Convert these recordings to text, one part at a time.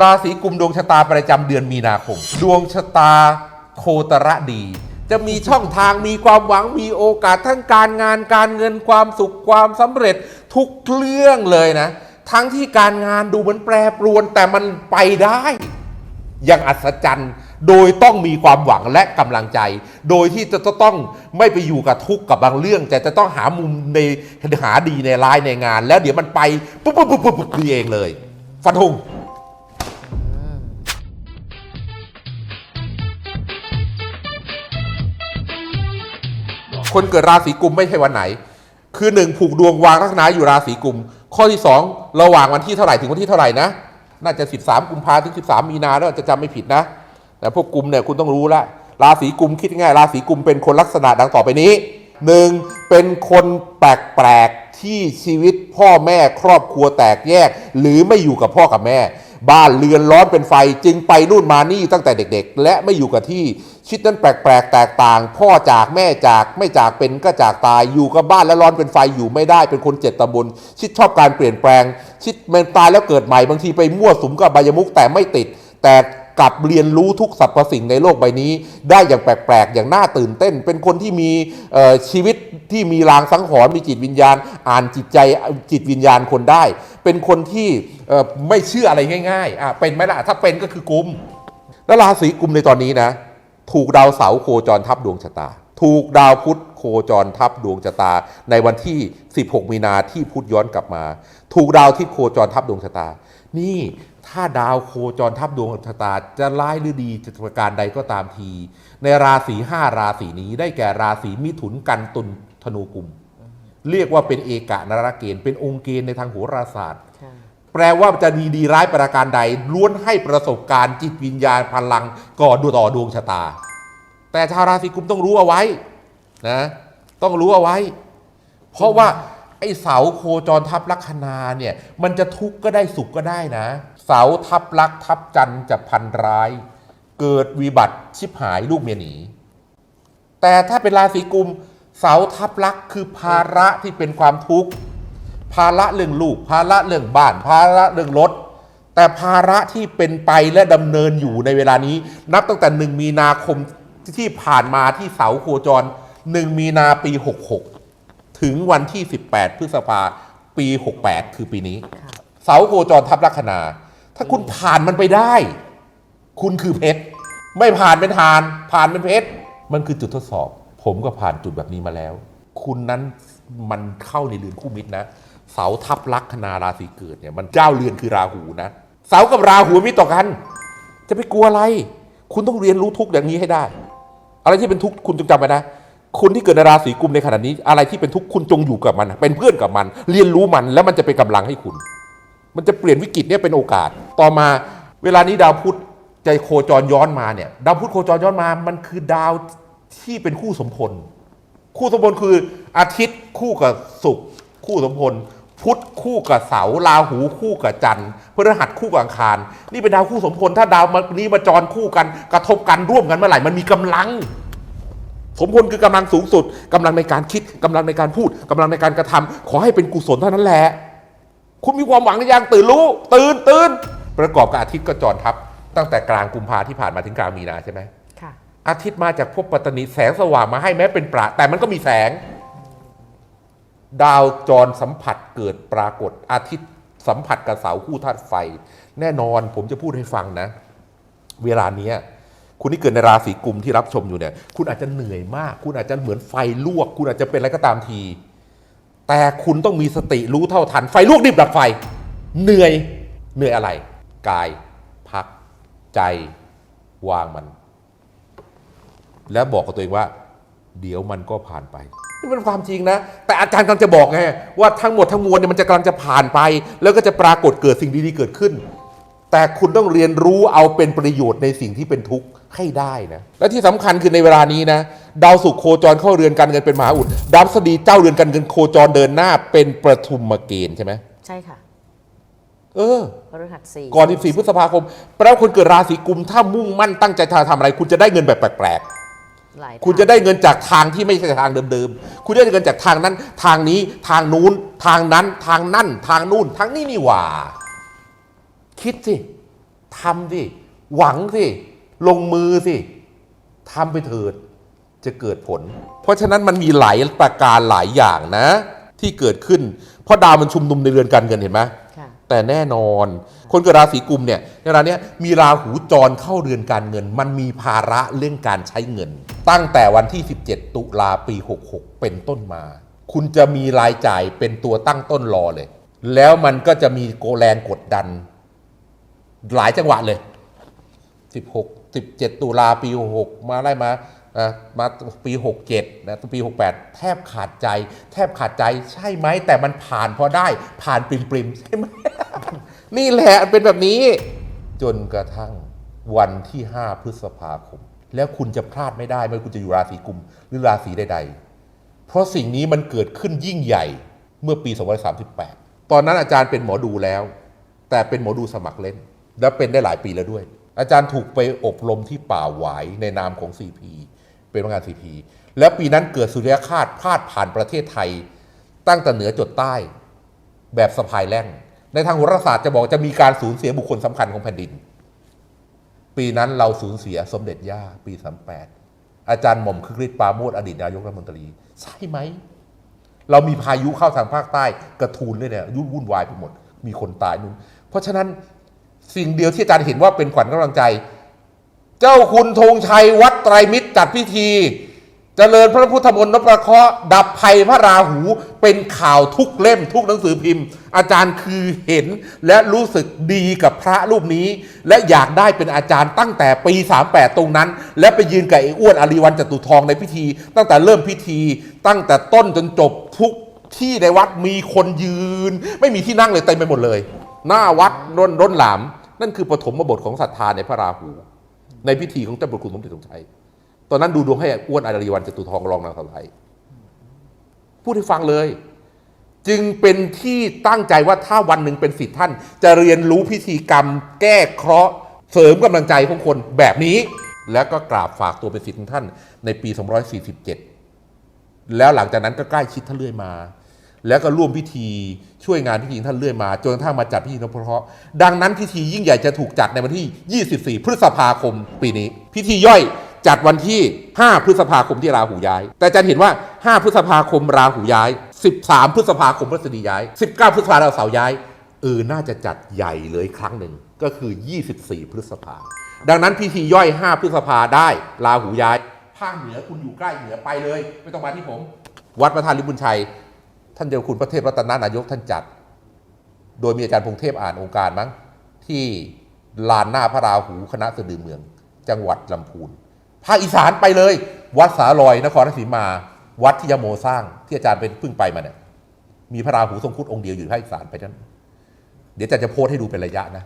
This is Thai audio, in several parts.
ราศีกุมดวงชะตาประจำเดือนมีนาคม ดวงชะตาโคตรดี จะมีช่องทางมีความหวังมีโอกาสทั้งการงานการเงินความสุขความสำเร็จทุกเรื่องเลยนะ ทั้งที่การงานดูเหมือนแปรปรวนแต่มันไปได้ อย่างอัศจรรย์โดยต้องมีความหวังและกำลังใจ โดยที่จะต้องไม่ไปอยู่กับทุกข์กับบางเรื่องแต่จะต้องหามุมในหาดีในร้ายในงาน แล้วเดี๋ยวมันไปปุ๊บปุ๊บปุ๊บปุ๊บปุ๊บดีเองเลย ฟันธง คนเกิดราศีกุมไม่ใช่วันไหน คือหนึ่งผูกดวงวางลัคนาอยู่ราศีกุม ข้อที่สองระหว่างวันที่เท่าไหร่ถึงวันที่เท่าไหร่นะ น่าจะ 13 กุมภาถึง 13 มีนาแล้วจะจำไม่ผิดนะ แต่พวกกุมเนี่ยคุณต้องรู้ละ ราศีกุมคิดง่ายราศีกุมเป็นคนลักษณะดังต่อไปนี้หนึ่งเป็นคนแปลกๆที่ชีวิตพ่อแม่ครอบครัวแตกแยก หรือไม่อยู่กับพ่อกับแม่ บ้านเรือนร้อนเป็นไฟจึงไปนู่นมานี่ตั้งแต่เด็ก ๆ และไม่อยู่กับที่ ชิดนั้นแปลกๆแตกต่าง พ่อจากแม่จากไม่จากเป็นก็จากตายอยู่กับบ้านแล้วร้อนเป็นไฟอยู่ไม่ได้เป็นคนเจ็ดตำบลชิดชอบการเปลี่ยนแปลง ชิดมันตายแล้วเกิดใหม่บางทีไปมั่วสุมกับใบายมุกแต่ไม่ติด แต่กลับเรียนรู้ทุกสรรพสิ่งในโลกใบนี้ ได้อย่างแปลกๆ อย่างน่าตื่นเต้น เป็นคนที่มีชีวิตที่มีรางสังหรณ์มีจิตวิญญาณ อ่านจิตใจจิตวิญญาณคนได้ เป็นคนที่ไม่เชื่ออะไรง่ายๆอะเป็นไหมล่ะถ้าเป็นก็คือกุม แล้วราศีกุมในตอนนี้นะ ถูกดาวเสาร์โคจรทับดวงชะตา ถูกดาวพุธโคจรทับดวงชะตา ในวันที่ 16 มีนาที่พุธย้อนกลับมา ถูกดาวที่โคจรทับดวงชะตา นี่ถ้าดาวโคจรทับดวงชะตาจะร้ายหรือดีจะประการใดก็ตามที ในราศีห้าราศีนี้ได้แก่ราศีมิถุนกันตุลธนูกุม เรียกว่าเป็นเอกะนรเกณฑ์เป็นองค์เกณฑ์ในทางโหราศาสตร์ แปลว่าจะดีดีร้ายประการใด ล้วนให้ประสบการณ์จิตวิญญาณพลังก่อดูต่อดวงชะตา แต่ชาวราศีกุมต้องรู้เอาไว้นะต้องรู้เอาไว้ เพราะว่าไอ้เสาโคจรทับลัคนาเนี่ยมันจะทุกข์ก็ได้สุขก็ได้นะ เสาทับลักทับจันจะพันร้าย เกิดวิบัติชิบหายลูกเมียหนี แต่ถ้าเป็นราศีกุมเสาทับลักคือภาระที่เป็นความทุกข์ ภาระเรื่องลูก ภาระเรื่องบ้าน ภาระเรื่องรถ แต่ภาระที่เป็นไปและดำเนินอยู่ในเวลานี้ นับตั้งแต่หนึ่งมีนาคมที่ผ่านมาที่เสาโคจรหนึ่งมีนาปี 66 ถึงวันที่ 18 พฤษภาปี 68 คือปีนี้ค่ะเสาโคจรทับลัคนา ถ้าคุณผ่านมันไปได้ คุณคือเพชรไม่ผ่านเป็นทาน ผ่านเป็นเพชรมันคือจุดทดสอบ ผมก็ผ่านจุดแบบนี้มาแล้ว คุณนั้นมันเข้าในเรือนคู่มิตรนะ เสาทับลัคนาราศีเกิดเนี่ยมันเจ้าเรือนคือราหูนะ เสากับราหูมิตรต่อกัน จะไปกลัวอะไร คุณต้องเรียนรู้ทุกอย่างนี้ให้ได้ อะไรที่เป็นทุกข์คุณจงจำไว้นะคุณที่เกิดในราศีกุมในขณะนี้ อะไรที่เป็นทุกข์คุณจงอยู่กับมัน เป็นเพื่อนกับมัน เรียนรู้มันแล้วมันจะเป็นกำลังให้คุณ มันจะเปลี่ยนวิกฤตเนี่ยเป็นโอกาส ต่อมาเวลานี้ดาวพุธใจโคจรย้อนมาเนี่ย ดาวพุธโคจรย้อนมามันคือดาวที่เป็นคู่สมพล คู่สมพลคืออาทิตย์คู่กับศุกร์คู่สมพล พุธคู่กับเสาร์ราหูคู่กับจันทร์พฤหัสคู่กับอังคาร นี่เป็นดาวคู่สมพลถ้าดาวนี้มาจรคู่กัน กระทบกันร่วมกันเมื่อไหร่มันมีกำลัง สมพลคือกำลังสูงสุดกำลังในการคิดกำลังในการพูดกำลังในการกระทำขอให้เป็นกุศลเท่านั้นแหละ คุณมีความหวังหรือยังตื่นรู้ ตื่นตื่นประกอบกับอาทิตย์ก็จรทับ ตั้งแต่กลางกุมภาที่ผ่านมาถึงกลางมีนาใช่ไหมค่ะอาทิตย์มาจากภพปัตตนีแสงสว่างมาให้แม้เป็นประแต่มันก็มีแสง ดาวจรสัมผัสเกิดปรากฏอาทิตย์สัมผัสกับเสาคู่ธาตุไฟ แน่นอนผมจะพูดให้ฟังนะ เวลาเนี้ยคุณที่เกิดในราศีกุมที่รับชมอยู่เนี่ยคุณอาจจะเหนื่อยมาก คุณอาจจะเหมือนไฟลวก คุณอาจจะเป็นอะไรก็ตามที แต่คุณต้องมีสติรู้เท่าทัน ไฟลวกดิบดับไฟ เหนื่อยเหนื่อยอะไร กายพักใจวางมัน แล้วบอกกับตัวเองว่า เดี๋ยวมันก็ผ่านไป นี่เป็นความจริงนะ แต่อาจารย์กำลังจะบอกไงว่าทั้งหมดทั้งมวลเนี่ยมันจะกำลังจะผ่านไป แล้วก็จะปรากฏเกิดสิ่งดีๆเกิดขึ้น แต่คุณต้องเรียนรู้เอาเป็นประโยชน์ในสิ่งที่เป็นทุกข์ให้ได้นะและที่สำคัญคือในเวลานี้นะดาวศุกร์โคจรเข้าเรือนการเงินเป็นมหาอุดดาวพฤษฎีเจ้าเรือนการเงินโคจรเดินหน้าเป็นประทุมเกณฑ์ใช่ไหมใช่ค่ะ เออพฤหัสสี่ก่อน 14 พฤษภาคมแปลว่าคนเกิดราศีกุมถ้ามุ่งมั่นตั้งใจทำอะไร คุณจะได้เงินแบบแปลกๆ หลายคุณจะได้เงินจากทางที่ไม่ใช่ทางเดิมๆ คุณได้เงินจากทางนั้น ทางนี้ทางนู้น ทางนั้น ทางนั่น ทางนู่นทางนี้นี่หว่า คิดสิทำสิหวังสิลงมือสิทำไปเถิดจะเกิดผล เพราะฉะนั้นมันมีหลายประการหลายอย่างนะ ที่เกิดขึ้น เพราะดาวมันชุมนุมในเรือนการเงินเห็นไหม แต่แน่นอน คนเกิดราศีกุมเนี่ยในเวลาเนี้ยมีราหูจรเข้าเรือนการเงิน มันมีภาระเรื่องการใช้เงิน ตั้งแต่วันที่ 17 ตุลาปี 66 เป็นต้นมา คุณจะมีรายจ่ายเป็นตัวตั้งต้นรอเลย แล้วมันก็จะมีโกแรงกดดัน หลายจังหวะเลย 16 17 ตุลาปี 66 มาไล่มาอะมาปี 67นะปี 68 แทบขาดใจ แทบขาดใจใช่ไหม แต่มันผ่านพอได้ผ่านปริมปริมๆใช่ไหม นี่แหละมันเป็นแบบนี้ จนกระทั่งวันที่ 5 พฤษภาคม แล้วคุณจะพลาดไม่ได้ไม่ว่าคุณจะอยู่ราศีกุมหรือราศีใดๆ เพราะสิ่งนี้มันเกิดขึ้นยิ่งใหญ่เมื่อปี 2538 ตอนนั้นอาจารย์เป็นหมอดูแล้ว แต่เป็นหมอดูสมัครเล่น แล้วเป็นได้หลายปีแล้วด้วย อาจารย์ถูกไปอบรมที่ป่าหวายในนามของ CP เป็นพนักงาน CP แล้วปีนั้นเกิดสุริยคาตพาดผ่านประเทศไทย ตั้งแต่เหนือจดใต้ แบบสะพายแล่ง ในทางโหราศาสตร์จะบอกจะมีการสูญเสียบุคคลสำคัญของแผ่นดิน ปีนั้นเราสูญเสียสมเด็จย่าปี38อาจารย์หม่อมคึกฤทธิ์ปราโมดอดีตนายกรัฐมนตรี ใช่ไหม เรามีพายุเข้าทางภาคใต้กระทูลเลยเนี่ยยุ่นวุ่นวายไปหมด มีคนตายนู่นเพราะฉะนั้นสิ่งเดียวที่อาจารย์เห็นว่าเป็นขวัญกำลังใจ เจ้าคุณธงชัยวัดไตรมิตรจัดพิธี เจริญพระพุทธมนต์นพประเคราะห์ดับภัยพระราหูเป็นข่าวทุกเล่มทุกหนังสือพิมพ์ อาจารย์คือเห็นและรู้สึกดีกับพระรูปนี้ และอยากได้เป็นอาจารย์ตั้งแต่ปี 38 ตรงนั้น และไปยืนกับไอ้อ้วนอริวันจตุทองในพิธี ตั้งแต่เริ่มพิธี ตั้งแต่ต้นจนจบทุกที่ในวัดมีคนยืน ไม่มีที่นั่งเลยเต็มไปหมดเลย หน้าวัดร้นร้นหลาม นั่นคือปฐมบทของศรัทธาในพระราหู ในพิธีของเจ้าบุตรคุณสมเด็จทรงชัย ตอนนั้นดูดวงให้อ้วนอารีวันจตุทองรองนางสาวไทยพูดให้ฟังเลย จึงเป็นที่ตั้งใจว่าถ้าวันหนึ่งเป็นสิทธิ์ท่าน จะเรียนรู้พิธีกรรม แก้เคราะห์เสริมกำลังใจของคนแบบนี้ แล้วก็กราบฝากตัวเป็นสิทธิ์ของท่าน ในปี 247 แล้วหลังจากนั้นก็ใกล้ชิดท่านเรื่อยมา แล้วก็ร่วมพิธีช่วยงานพิธีท่านเรื่อยมาจนกระทั่งมาจัดพิธีนพเคราะห์ดังนั้นพิธียิ่งใหญ่จะถูกจัดในวันที่ 24 พฤษภาคมปีนี้ พิธีย่อย จัดวันที่ 5 พฤษภาคมที่ราหูย้าย แต่อาจารย์เห็นว่า 5 พฤษภาคมราหูย้าย 13 พฤษภาคมพฤษฎีย้าย 19 พฤษภาดาวเสาร์ย้ายเออน่าจะจัดใหญ่เลยครั้งหนึ่งก็คือ 24 พฤษภา ดังนั้นพิธีย่อย 5 พฤษภาได้ราหูย้ายภาคเหนือคุณอยู่ใกล้เหนือไปเลย ไม่ต้องมาที่ผม วัดพระธาตุลิบุญชัย ท่านเจ้าคุณพระเทพรัตนานายกท่านจัด โดยมีอาจารย์พงเทพอ่านองค์การมั้งที่ลานหน้าพระราหูคณะสะดือเมือง จังหวัดลำพูน ภาคอีสานไปเลย วัดสาลอยนครราชสีมา วัดที่ยโมสร้างที่อาจารย์เป็นเพิ่งไปมาเนี่ยมีพระราหูทรงครุฑองค์เดียวอยู่ภาคอีสานไปนั้นเดี๋ยวอาจารย์จะโพสให้ดูเป็นระยะนะ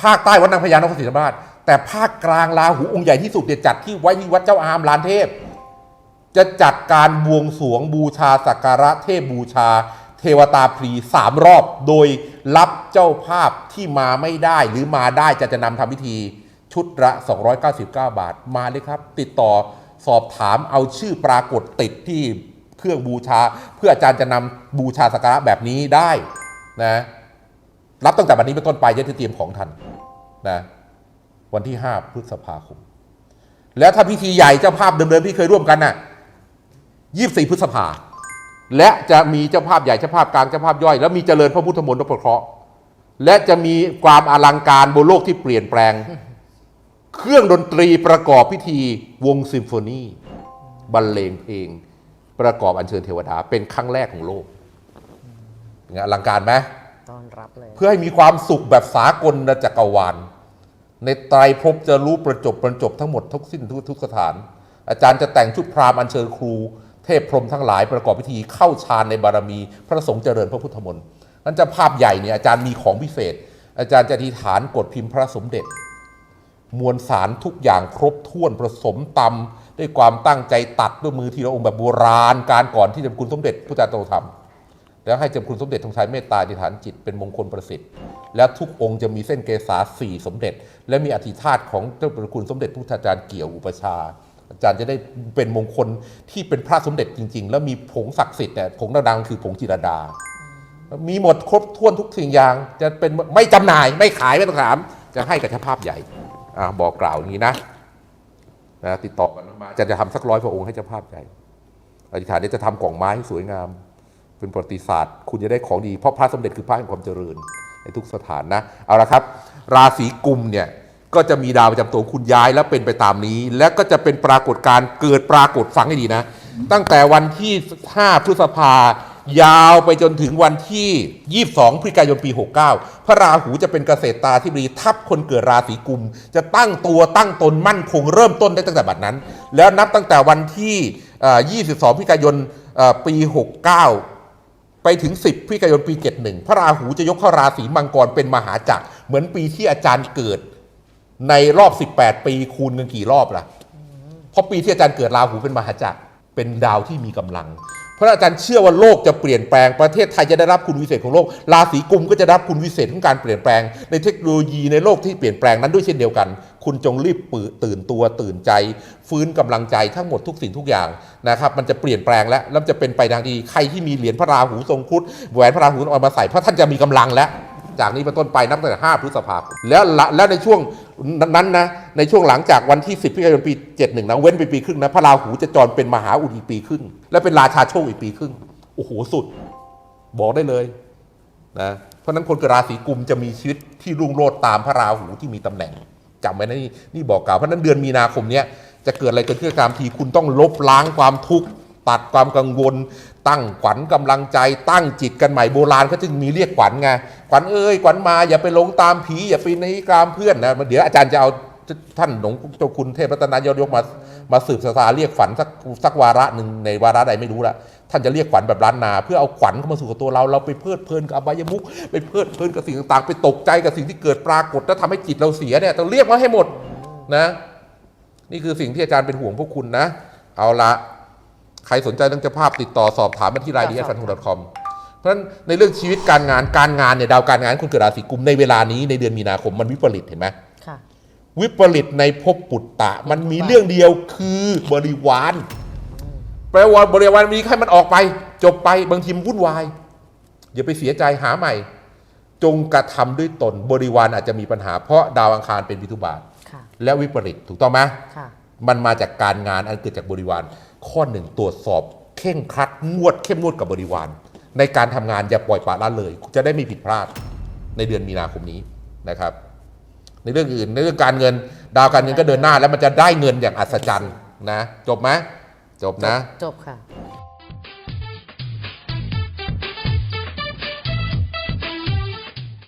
ภาคใต้วัดนางพญานครศรีธรรมราชแต่ภาคกลางราหูองค์ใหญ่ที่สุดเนี่ยวจัดที่ไว้ที่วัดเจ้าอามลานเทพ จะจัดการบวงสรวงบูชาสักการะเทพบูชา เทวตาพรีสามรอบ โดยรับเจ้าภาพที่มาไม่ได้หรือมาได้จะจะนำทำพิธี ชุดละ 299 บาทมาเลยครับ ติดต่อสอบถามเอาชื่อปรากฏติดที่เครื่องบูชา เพื่ออาจารย์จะนำบูชาสักการะแบบนี้ได้นะรับตั้งแต่วันนี้เป็นต้นไปจะได้เตรียมของทันนะวันที่ 5 พฤษภาคม แล้วถ้าพิธีใหญ่เจ้าภาพเดิมๆที่เคยร่วมกันน่ะยี่สี่พฤษภา และจะมีเจ้าภาพใหญ่เจ้าภาพกลางเจ้าภาพย่อย แล้วมีเจริญพระพุทธมนต์นพเคราะห์และจะมีความอลังการบนโลกที่เปลี่ยนแปลง เครื่องดนตรีประกอบพิธีวงซิมโฟนีบรรเลงเพลงประกอบอัญเชิญเทวดา เป็นครั้งแรกของโลกไงอลังการไหมต้อนรับเลย เพื่อให้มีความสุขแบบสากลจักรวาล ในไตรภพจะรู้ประจบประจบทั้งหมดทุกสิ้นทุกทุกสถาน อาจารย์จะแต่งชุดพราหมณ์อัญเชิญครู เทพพรหมทั้งหลายประกอบพิธีเข้าฌานในบารมี พระสงฆ์เจริญพระพุทธมนต์นั่นจะภาพใหญ่เนี่ยอาจารย์มีของพิเศษ อาจารย์จะอธิษฐานกดพิมพ์พระสมเด็จ มวลสารทุกอย่างครบถ้วนผสมตำด้วยความตั้งใจตัดด้วยมือทีละองค์แบบโบราณ การก่อนที่จะคุณสมเด็จพระเจ้าโตทำแล้วให้จ้าคุณสมเด็จทงชัยเมตตาอธิฐานจิตเป็นมงคลประสิทธิ์ แล้วทุกองค์จะมีเส้นเกษาสี่สมเด็จ และมีอธิธาตของเจ้าประคุณสมเด็จพุทธาจารย์เกี่ยวอุปชาอาจารย์จะได้เป็นมงคลที่เป็นพระสมเด็จจริง ๆ แล้วมีผงศักดิ์สิทธิ์เนี่ยผงดังๆคือผงจิรดา มีหมดครบถ้วนทุกสิ่งอย่างจะเป็นไม่จำหน่ายไม่ขายไม่ต้องถาม จะจะให้กับเจ้าภาพใหญ่ อ่าบอกกล่าวอย่างนี้นะนะติดต่อกันมาจะจะทำสักร้อยพระองค์ให้เจ้าภาพใหญ่อธิษฐานเดี๋ยจะทำกล่องไม้สวยงาม เป็นประวัติศาสตร์ คุณจะได้ของดีเพราะพระสมเด็จคือพระแห่งความเจริญ ในทุกสถานนะเอาละครับ ราศีกุมเนี่ยก็จะมีดาวประจำตัวคุณย้ายแล้วเป็นไปตามนี้ และก็จะเป็นปรากฏการเกิดปรากฏฟังให้ดีนะ ตั้งแต่วันที่ 5 พฤษภา ยาวไปจนถึงวันที่ 22 พฤศจิกายนปี 69 พระราหูจะเป็นเกษตรตาที่บดีทับคนเกิดราศีกุม จะตั้งตัวตั้งตนมั่นคงเริ่มต้นได้ตั้งแต่บัดนั้น แล้วนับตั้งแต่วันที่ 22 พฤศจิกายนปี 69 ไปถึง 10 พฤศจิกายนปี 71 พระราหูจะยกเข้าราศีมังกรเป็นมหาจักร เหมือนปีที่อาจารย์เกิดในรอบ 18 ปีคูณกันกี่รอบล่ะ เพราะปีที่อาจารย์เกิดราหูเป็นมหาจักร เป็นดาวที่มีกำลัง พระอาจารย์เชื่อว่าโลกจะเปลี่ยนแปลงประเทศไทยจะได้รับคุณวิเศษของโลก ราศีกุมก็จะได้รับคุณวิเศษของการเปลี่ยนแปลง ในเทคโนโลยีในโลกที่เปลี่ยนแปลงนั้นด้วยเช่นเดียวกัน คุณจงรีบตื่นตัวตื่นใจ ฟื้นกำลังใจทั้งหมดทุกสิ่งทุกอย่างนะครับมันจะเปลี่ยนแปลงแล้วแล้วจะเป็นไปทางดีใครที่มีเหรียญพระราหูทรงคุดแหวนพระราหูเอามาใส่เพราะท่านจะมีกำลังแล้ว จากนี้เป็นต้นไปนับตั้งแต่5พฤษภาคมแล้วแล้วในช่วง นั้นนะในช่วงหลังจากวันที่ 10พฤศจิกายนปี 71นะเว้นไปปีครึ่งนะพระราหูจะจรเป็นมหาอุดอีปีครึ่ง และเป็นราชาโชคอีกปีครึ่งโอ้โหสุด บอกได้เลยนะเพราะนั้นคนเกิดราศีกุมจะมีชีวิตที่รุ่งโรจน์ตามพระราหูที่มีตำแหน่งจำไว้นะนี่นี่บอกกล่าวเพราะนั้นเดือนมีนาคมเนี้ยจะเกิดอะไรเกิดขึ้นก็ตามทีคุณต้องลบล้างความทุกข์ ตัดความกังวล ตั้งขวัญกำลังใจ ตั้งจิตกันใหม่โบราณเขาจึงมีเรียกขวัญไงขวัญเอ้ยขวัญมาอย่าไปหลงตามผีอย่าไปในกามเพื่อนนะเดี๋ยวอาจารย์จะเอาท่านหลวงเจ้าคุณเทพรัตนายกยกมามาสืบสาเรียกขวัญสักสักวาระหนึ่งในวาระใดไม่รู้ละท่านจะเรียกขวัญแบบล้านนา เพื่อเอาขวัญเข้ามาสู่กับตัวเราเราไปเพลิดเพลินกับอบายมุกไปเพลิดเพลินกับสิ่งต่างๆ ไปตกใจกับสิ่งที่เกิดปรากฏแล้วทำให้จิตเราเสียเนี่ยต้องเรียกมาให้หมดนะ นี่คือสิ่งที่อาจารย์เป็นห่วงพวกคุณนะ เอาละ ใครสนใจเรื่องเจ้าภาพติดต่อสอบถามมาที่รายดีแอดฟันทง .com เพราะฉะนั้นในเรื่องชีวิตการงานการงานเนี่ยดาวการงานคุณเกิดราศีกุมในเวลานี้ในเดือนมีนาคมมันวิปริตเห็นไหมค่ะวิปริตในภพปุตตะ มันมีเรื่องเดียวคือบริวารแปลว่าบริวารมีแค่มันออกไป จบไปบางทีมันวุ่นวายอย่าไปเสียใจหาใหม่ จงกระทำด้วยตนบริวารอาจจะมีปัญหา เพราะดาวอังคารเป็นพิทุบาทค่ะและวิปริตถูกต้องไหมค่ะมันมาจากการงานอันเกิดจากบริวาร ข้อหนึ่งตรวจสอบเข่งครัดงวดเข้มงวดกับบริวาร ในการทำงานอย่าปล่อยปละละเลย จะได้ไม่ผิดพลาดในเดือนมีนาคมนี้นะครับ ในเรื่องอื่นในเรื่องการเงินดาวการเงินก็เดินหน้าแล้วมันจะได้เงินอย่างอัศจรรย์นะ จบไหมจบนะ จบค่ะ